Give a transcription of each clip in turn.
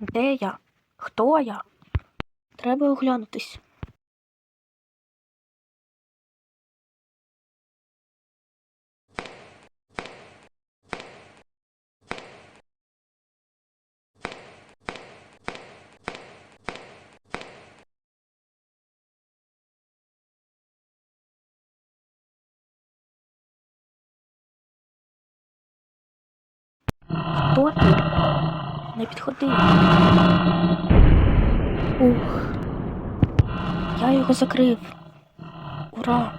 Де я? Хто я? Треба оглянутись. Хто? Не підходи. Ух. Я його закрив. Ура!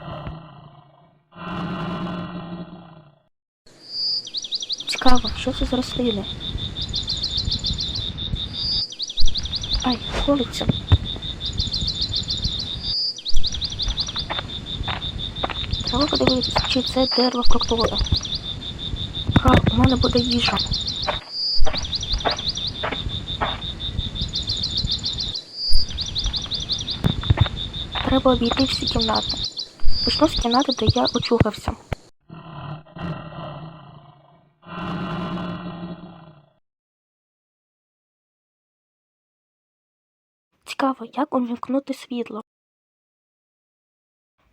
Цікаво, що це за рослини? Ай, колиться. Треба подивитися, чи це дерево фруктове. Ха, у мене буде їжа. Треба обійти всі кімнати. Почну з кімнати, де я очухався. Цікаво, як увімкнути світло.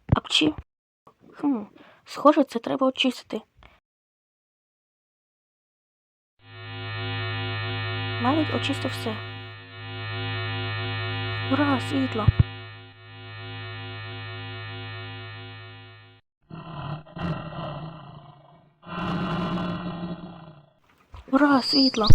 Апчі? Хм, схоже, це треба очистити. Навіть очистив все. Ура, світло! Ура, світло!